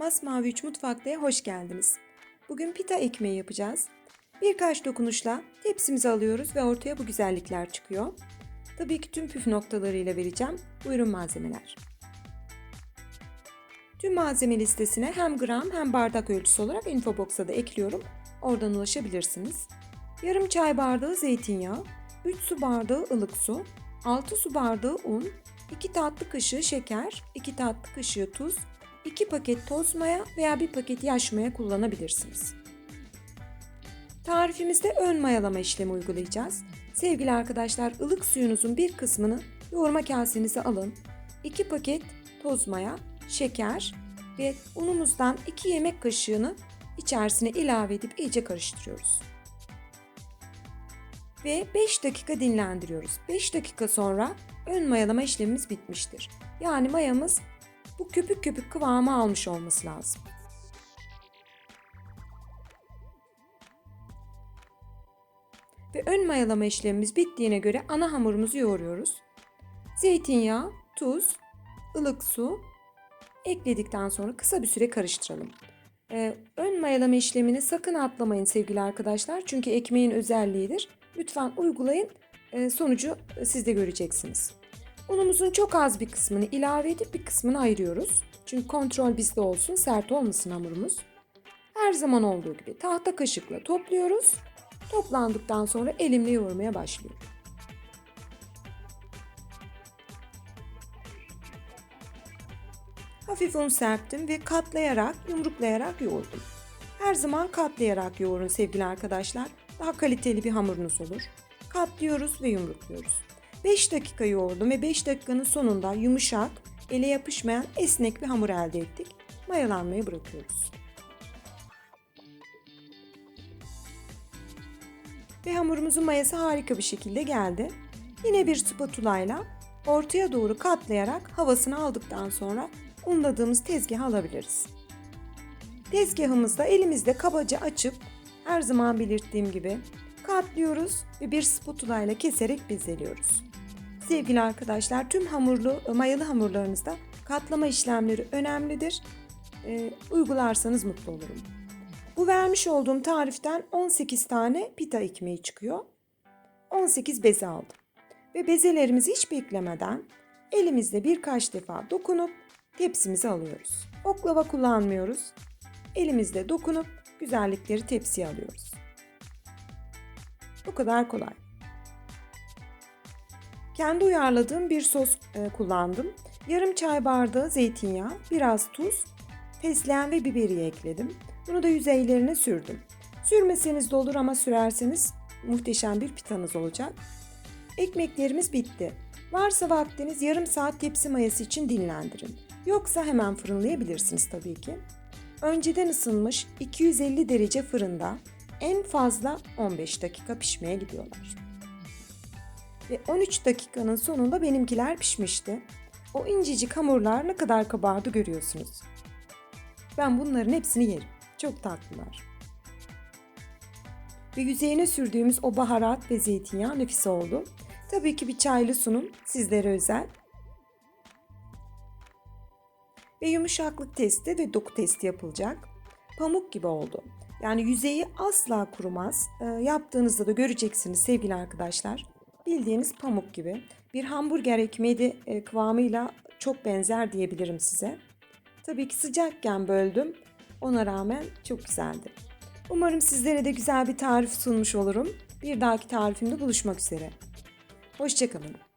Masmavi 3 Mutfakta'ya hoş geldiniz. Bugün pita ekmeği yapacağız. Birkaç dokunuşla tepsimizi alıyoruz ve ortaya bu güzellikler çıkıyor. Tabii ki tüm püf noktalarıyla vereceğim. Buyurun malzemeler. Tüm malzeme listesine hem gram hem bardak ölçüsü olarak infobox'a da ekliyorum. Oradan ulaşabilirsiniz. Yarım çay bardağı zeytinyağı, 3 su bardağı ılık su, 6 su bardağı un, 2 tatlı kaşığı şeker, 2 tatlı kaşığı tuz, 2 paket toz maya veya 1 paket yaş maya kullanabilirsiniz. Tarifimizde ön mayalama işlemi uygulayacağız. Sevgili arkadaşlar ılık suyunuzun bir kısmını yoğurma kasenize alın. 2 paket toz maya, şeker ve unumuzdan 2 yemek kaşığını içerisine ilave edip iyice karıştırıyoruz. Ve 5 dakika dinlendiriyoruz. 5 dakika sonra ön mayalama işlemimiz bitmiştir. Yani mayamız bu köpük köpük kıvamı almış olması lazım. Ve ön mayalama işlemimiz bittiğine göre ana hamurumuzu yoğuruyoruz. Zeytinyağı, tuz, ılık su ekledikten sonra kısa bir süre karıştıralım. Ee, ön mayalama işlemini sakın atlamayın sevgili arkadaşlar. Çünkü ekmeğin özelliğidir. Lütfen uygulayın. Ee, sonucu siz de göreceksiniz. Unumuzun çok az bir kısmını ilave edip bir kısmını ayırıyoruz. Çünkü kontrol bizde olsun, sert olmasın hamurumuz. Her zaman olduğu gibi tahta kaşıkla topluyoruz. Toplandıktan sonra elimle yoğurmaya başlıyorum. Hafif un serptim ve katlayarak, yumruklayarak yoğurdum. Her zaman katlayarak yoğurun sevgili arkadaşlar. Daha kaliteli bir hamurunuz olur. Katlıyoruz ve yumrukluyoruz. 5 dakika yoğurdum ve 5 dakikanın sonunda yumuşak, ele yapışmayan esnek bir hamur elde ettik. Mayalanmayı bırakıyoruz. Ve hamurumuzun mayası harika bir şekilde geldi. Yine bir spatula ile ortaya doğru katlayarak havasını aldıktan sonra unladığımız tezgaha alabiliriz. Tezgahımızda elimizde kabaca açıp her zaman belirttiğim gibi katlıyoruz ve bir spatula ile keserek bezeliyoruz. Sevgili arkadaşlar tüm hamurlu mayalı hamurlarınızda katlama işlemleri önemlidir. E, uygularsanız mutlu olurum. Bu vermiş olduğum tariften 18 tane pita ekmeği çıkıyor. 18 beze aldım. Ve bezelerimizi hiç beklemeden elimizde birkaç defa dokunup tepsimize alıyoruz. Oklava kullanmıyoruz. Elimizde dokunup güzellikleri tepsiye alıyoruz. Bu kadar kolay. Kendi uyarladığım bir sos e, kullandım. Yarım çay bardağı zeytinyağı, biraz tuz, fesleğen ve biberiye ekledim. Bunu da yüzeylerine sürdüm. Sürmeseniz de olur ama sürerseniz muhteşem bir pitanız olacak. Ekmeklerimiz bitti. Varsa vaktiniz yarım saat tepsi mayası için dinlendirin. Yoksa hemen fırınlayabilirsiniz tabii ki. Önceden ısınmış 250 derece fırında en fazla 15 dakika pişmeye gidiyorlar. Ve 13 dakikanın sonunda benimkiler pişmişti. O incecik hamurlar ne kadar kabardı görüyorsunuz. Ben bunların hepsini yerim. Çok tatlılar. Ve yüzeyine sürdüğümüz o baharat ve zeytinyağı nefis oldu. Tabii ki bir çaylı sunum sizlere özel. Ve yumuşaklık testi ve doku testi yapılacak. Pamuk gibi oldu. Yani yüzeyi asla kurumaz. E, yaptığınızda da göreceksiniz sevgili arkadaşlar. Bildiğiniz pamuk gibi. Bir hamburger ekmeği de e, kıvamıyla çok benzer diyebilirim size. Tabii ki sıcakken böldüm. Ona rağmen çok güzeldi. Umarım sizlere de güzel bir tarif sunmuş olurum. Bir dahaki tarifimde buluşmak üzere. Hoşçakalın.